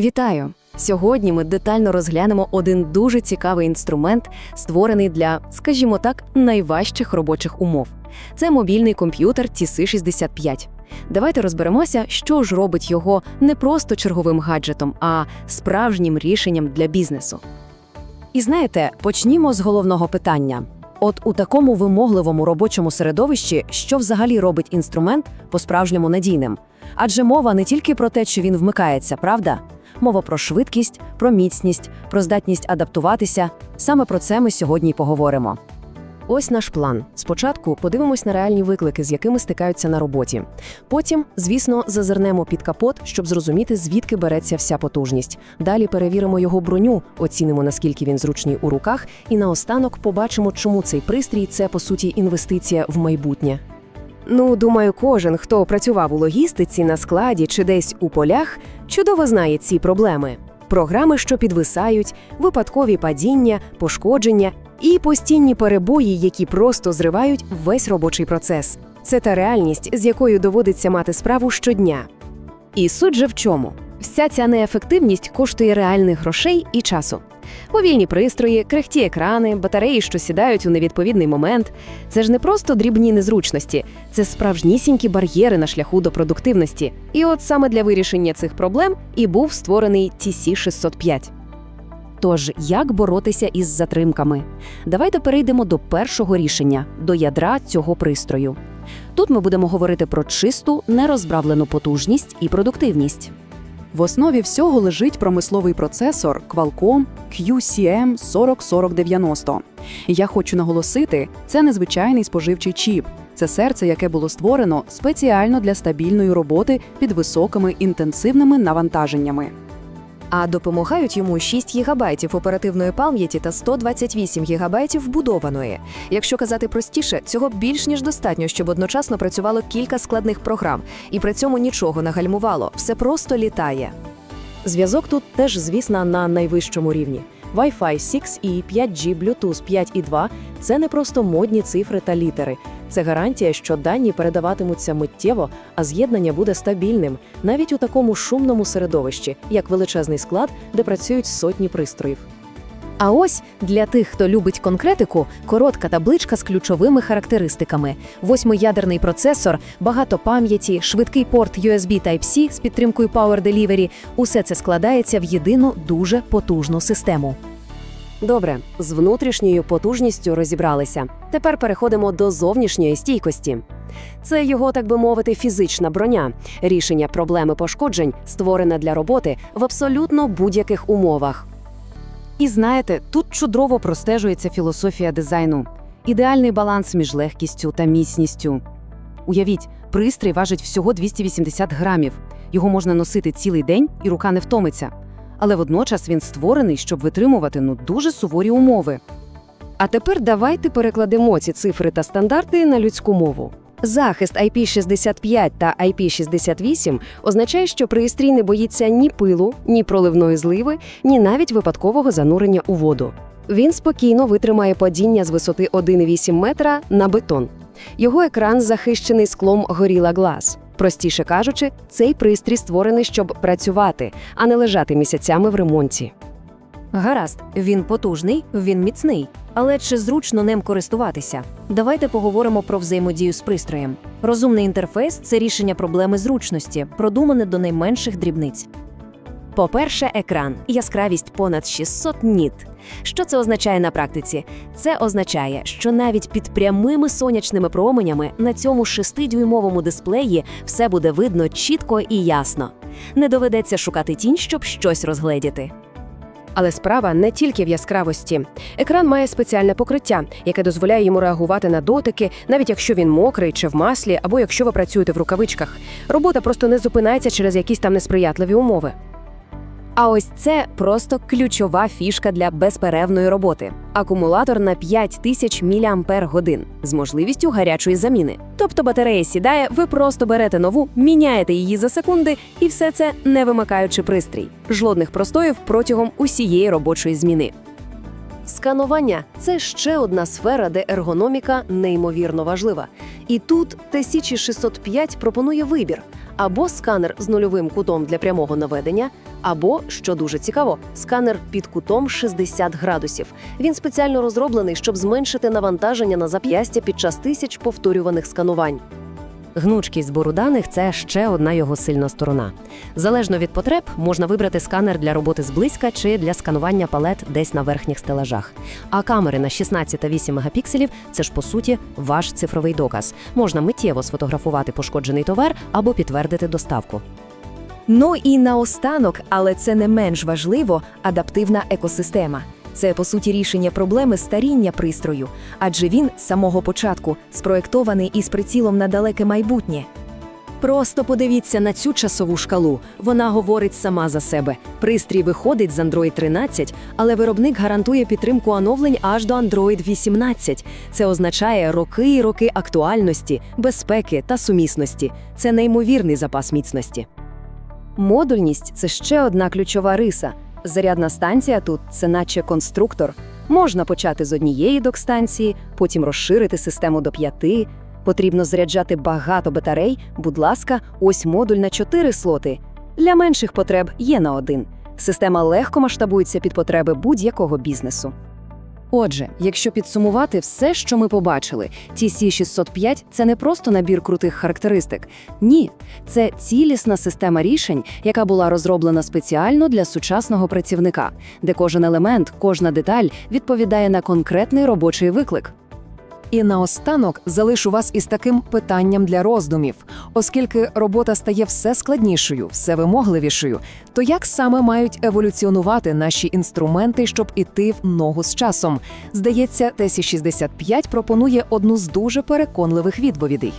Вітаю! Сьогодні ми детально розглянемо один дуже цікавий інструмент, створений для, скажімо так, найважчих робочих умов. Це мобільний комп'ютер TC65. Давайте розберемося, що ж робить його не просто черговим гаджетом, а справжнім рішенням для бізнесу. І знаєте, почнімо з головного питання. От у такому вимогливому робочому середовищі, що взагалі робить інструмент по-справжньому надійним? Адже мова не тільки про те, що він вмикається, правда? Мова про швидкість, про міцність, про здатність адаптуватися. Саме про це ми сьогодні й поговоримо. Ось наш план. Спочатку подивимось на реальні виклики, з якими стикаються на роботі. Потім, звісно, зазирнемо під капот, щоб зрозуміти, звідки береться вся потужність. Далі перевіримо його броню, оцінимо, наскільки він зручний у руках, і наостанок побачимо, чому цей пристрій це по суті інвестиція в майбутнє. Ну, думаю, кожен, хто працював у логістиці на складі чи десь у полях, чудово знає ці проблеми. Програми, що підвисають, випадкові падіння, пошкодження і постійні перебої, які просто зривають весь робочий процес. Це та реальність, з якою доводиться мати справу щодня. І суть же в чому? Вся ця неефективність коштує реальних грошей і часу. Повільні пристрої, крихті екрани, батареї, що сідають у невідповідний момент. Це ж не просто дрібні незручності, це справжнісінькі бар'єри на шляху до продуктивності. І от саме для вирішення цих проблем і був створений TC605. Тож, як боротися із затримками? Давайте перейдемо до першого рішення до ядра цього пристрою. Тут ми будемо говорити про чисту, нерозбравлену потужність і продуктивність. В основі всього лежить промисловий процесор Qualcomm QCM 404090. Я хочу наголосити, це незвичайний споживчий чіп. Це серце, яке було створено спеціально для стабільної роботи під високими інтенсивними навантаженнями. А допомагають йому 6 ГБ оперативної пам'яті та 128 ГБ вбудованої. Якщо казати простіше, цього більш ніж достатньо, щоб одночасно працювало кілька складних програм, і при цьому нічого не гальмувало, все просто літає. Зв'язок тут теж, звісно, на найвищому рівні. Wi-Fi 6 і 5G Bluetooth 5.2 – це не просто модні цифри та літери. Це гарантія, що дані передаватимуться миттєво, а з'єднання буде стабільним, навіть у такому шумному середовищі, як величезний склад, де працюють сотні пристроїв. А ось для тих, хто любить конкретику, коротка табличка з ключовими характеристиками: восьмиядерний процесор, багато пам'яті, швидкий порт USB Type-C з підтримкою Power Delivery – усе це складається в єдину дуже потужну систему. Добре, з внутрішньою потужністю розібралися. Тепер переходимо до зовнішньої стійкості. Це його, так би мовити, фізична броня, рішення проблеми пошкоджень, створене для роботи в абсолютно будь-яких умовах. І знаєте, тут чудово простежується філософія дизайну, ідеальний баланс між легкістю та міцністю. Уявіть, пристрій важить всього 280 грамів. Його можна носити цілий день, і рука не втомиться. Але водночас він створений, щоб витримувати ну дуже суворі умови. А тепер давайте перекладемо ці цифри та стандарти на людську мову. Захист IP65 та IP68 означає, що пристрій не боїться ні пилу, ні проливної зливи, ні навіть випадкового занурення у воду. Він спокійно витримає падіння з висоти 1,8 метра на бетон. Його екран захищений склом Gorilla Glass. Простіше кажучи, цей пристрій створений, щоб працювати, а не лежати місяцями в ремонті. Гаразд, він потужний, він міцний. Але чи зручно ним користуватися? Давайте поговоримо про взаємодію з пристроєм. Розумний інтерфейс це рішення проблеми зручності, продумане до найменших дрібниць. По-перше, екран яскравість понад 600 ніт. Що це означає на практиці? Це означає, що навіть під прямими сонячними променями на цьому 6-дюймовому дисплеї все буде видно чітко і ясно. Не доведеться шукати тінь, щоб щось розгледіти. Але справа не тільки в яскравості. Екран має спеціальне покриття, яке дозволяє йому реагувати на дотики, навіть якщо він мокрий чи в маслі, або якщо ви працюєте в рукавичках. Робота просто не зупинається через якісь там несприятливі умови. А ось це просто ключова фішка для безперервної роботи. Акумулятор на 5000 мАч з можливістю гарячої заміни. Тобто батарея сідає, ви просто берете нову, міняєте її за секунди, і все це не вимикаючи пристрій. Жодних простоїв протягом усієї робочої зміни. Сканування це ще одна сфера, де ергономіка неймовірно важлива. І тут TC605 пропонує вибір або сканер з нульовим кутом для прямого наведення, або, що дуже цікаво, сканер під кутом 60 градусів. Він спеціально розроблений, щоб зменшити навантаження на зап'ястя під час тисяч повторюваних сканувань. Гнучкість збору даних це ще одна його сильна сторона. Залежно від потреб, можна вибрати сканер для роботи зблизька чи для сканування палет десь на верхніх стелажах. А камери на 16 та 8 мегапікселів це ж по суті ваш цифровий доказ. Можна миттєво сфотографувати пошкоджений товар або підтвердити доставку. Ну і наостанок, але це не менш важливо, адаптивна екосистема. Це по суті рішення проблеми старіння пристрою, адже він з самого початку спроєктований із прицілом на далеке майбутнє. Просто подивіться на цю часову шкалу. Вона говорить сама за себе. Пристрій виходить з Android 13, але виробник гарантує підтримку оновлень аж до Android 18. Це означає роки і роки актуальності, безпеки та сумісності. Це неймовірний запас міцності. Модульність це ще одна ключова риса. Зарядна станція тут це наче конструктор. Можна почати з однієї док-станції, потім розширити систему до п'яти. Потрібно заряджати багато батарей. Будь ласка, ось модуль на чотири слоти. Для менших потреб є на один. Система легко масштабується під потреби будь-якого бізнесу. Отже, якщо підсумувати все, що ми побачили, TC605 – це не просто набір крутих характеристик. Ні, це цілісна система рішень, яка була розроблена спеціально для сучасного працівника, де кожен елемент, кожна деталь відповідає на конкретний робочий виклик. І наостанок залишу вас із таким питанням для роздумів. Оскільки робота стає все складнішою, все вимогливішою, то як саме мають еволюціонувати наші інструменти, щоб іти в ногу з часом? Здається, тесі 65 пропонує одну з дуже переконливих відповідей.